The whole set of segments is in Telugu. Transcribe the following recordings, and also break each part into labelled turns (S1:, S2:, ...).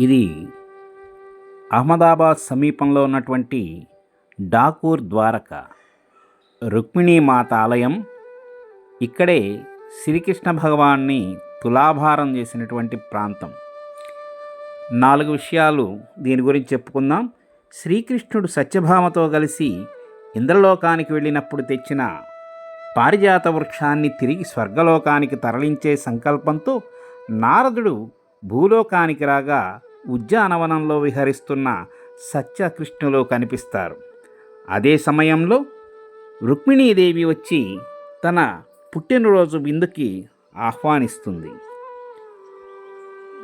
S1: ఇది అహ్మదాబాద్ సమీపంలో ఉన్నటువంటి డాకూర్ ద్వారక. రుక్మిణీమాత ఆలయం. ఇక్కడే శ్రీకృష్ణ భగవాన్ని తులాభారం చేసినటువంటి ప్రాంతం. నాలుగు విషయాలు దీని గురించి చెప్పుకుందాం. శ్రీకృష్ణుడు సత్యభామతో కలిసి ఇంద్రలోకానికి వెళ్ళినప్పుడు తెచ్చిన పారిజాత వృక్షాన్ని తిరిగి స్వర్గలోకానికి తరలించే సంకల్పంతో నారదుడు భూలోకానికి రాగా ఉద్యానవనంలో విహరిస్తున్న సత్యకృష్ణులో కనిపిస్తారు. అదే సమయంలో రుక్మిణీదేవి వచ్చి తన పుట్టినరోజు విందుకి ఆహ్వానిస్తుంది.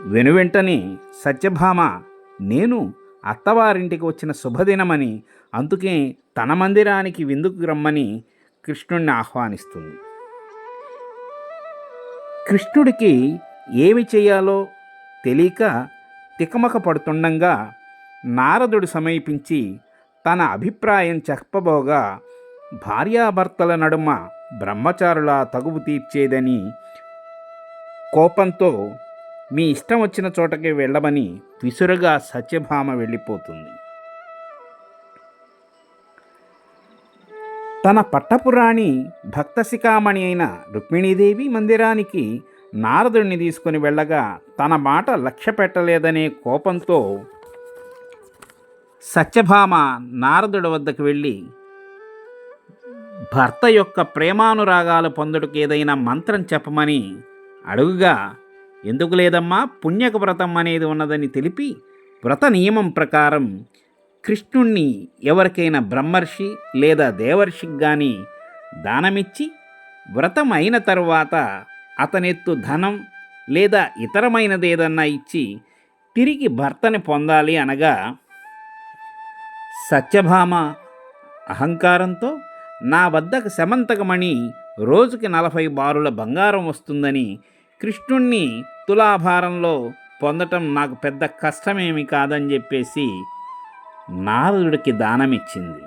S1: వెనువెంటనే సత్యభామ నేను అత్తవారింటికి వచ్చిన శుభదినమని అందుకే తన మందిరానికి విందుకు రమ్మని కృష్ణుణ్ణి ఆహ్వానిస్తుంది. కృష్ణుడికి ఏమి చేయాలో తెలియక తికమక పడుతుండగా నారదుడు సమీపించి తన అభిప్రాయం చెప్పబోగా భార్యాభర్తల నడుమ బ్రహ్మచారుల తగువు తీర్చేదని కోపంతో మీ ఇష్టం వచ్చిన చోటకి వెళ్ళమని విసురుగా సత్యభామ వెళ్ళిపోతుంది. తన పట్టపురాణి భక్తశిఖామణి అయిన రుక్మిణీదేవి మందిరానికి నారదుడిని తీసుకుని వెళ్ళగా తన మాట లక్ష్య పెట్టలేదనే కోపంతో సత్యభామ నారదుడి వద్దకు వెళ్ళి భర్త యొక్క ప్రేమానురాగాలు పొందుటకు ఏదైనా మంత్రం చెప్పమని అడుగుగా ఎందుకు లేదమ్మా? పుణ్యక వ్రతం అనేది ఉన్నదని తెలిపి వ్రత నియమం ప్రకారం కృష్ణుణ్ణి ఎవరికైనా బ్రహ్మర్షి లేదా దేవర్షికి కానీ దానమిచ్చి వ్రతం అయిన తరువాత అతనెత్తు ధనం లేదా ఇతరమైనదేదన్నా ఇచ్చి తిరిగి భర్తని పొందాలి అనగా సత్యభామ అహంకారంతో నా వద్దకు శమంతకమణి రోజుకి నలభై బారుల బంగారం వస్తుందని కృష్ణుణ్ణి తులాభారంలో పొందటం నాకు పెద్ద కష్టమేమి కాదని చెప్పేసి నారదుడికి దానమిచ్చింది.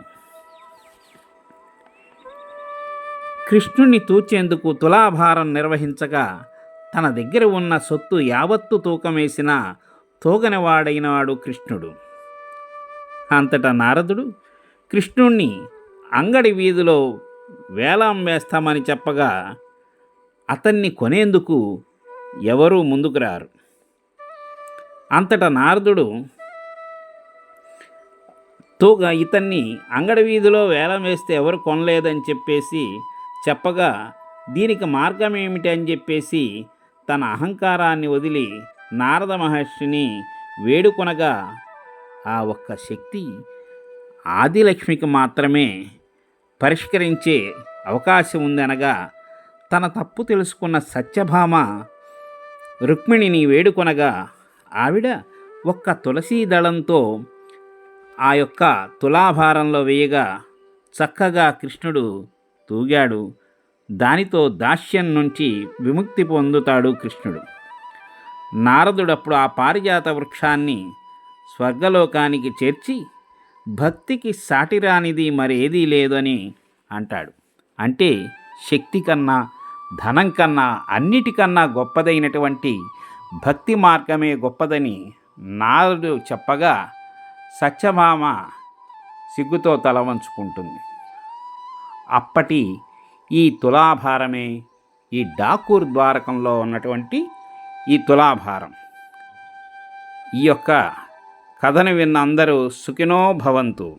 S1: కృష్ణుణ్ణి తూచేందుకు తులాభారం నిర్వహించగా తన దగ్గర ఉన్న సొత్తు యావత్తు తూకమేసిన తూగనివాడైనవాడు కృష్ణుడు. అంతటా నారదుడు కృష్ణుణ్ణి అంగడి వీధిలో వేలాం వేస్తామని చెప్పగా అతన్ని కొనేందుకు ఎవరూ ముందుకు రారు. అంతటా నారదుడు తూగ ఇతన్ని అంగడి వీధిలో వేలం వేస్తే ఎవరు కొనలేదని చెప్పేసి చెప్పగా దీనికి మార్గం ఏమిటి అని చెప్పేసి తన అహంకారాన్ని వదిలి నారద మహర్షిని వేడుకొనగా ఆ ఒక్క శక్తి ఆదిలక్ష్మికి మాత్రమే పరిష్కరించే అవకాశం ఉందనగా తన తప్పు తెలుసుకున్న సత్యభామ రుక్మిణిని వేడుకొనగా ఆవిడ ఒక్క తులసీ దళంతో ఆ యొక్క తులాభారంలో వేయగా చక్కగా కృష్ణుడు తూగాడు. దానితో దాస్యం నుంచి విముక్తి పొందుతాడు కృష్ణుడు. నారదుడప్పుడు ఆ పారిజాత వృక్షాన్ని స్వర్గలోకానికి చేర్చి భక్తికి సాటిరానిది మరేదీ లేదని అంటాడు. అంటే శక్తి కన్నా ధనం కన్నా అన్నిటికన్నా గొప్పదైనటువంటి భక్తి మార్గమే గొప్పదని నారదుడు చెప్పగా సత్యభామ సిగ్గుతో తల వంచుకుంటుంది. అప్పటి ఈ తులాభారమే ఈ డాకూర్ ద్వారకంలో ఉన్నటువంటి ఈ తులాభారం. ఈ యొక్క కథను విన్న అందరూ సుఖినో భవంతు.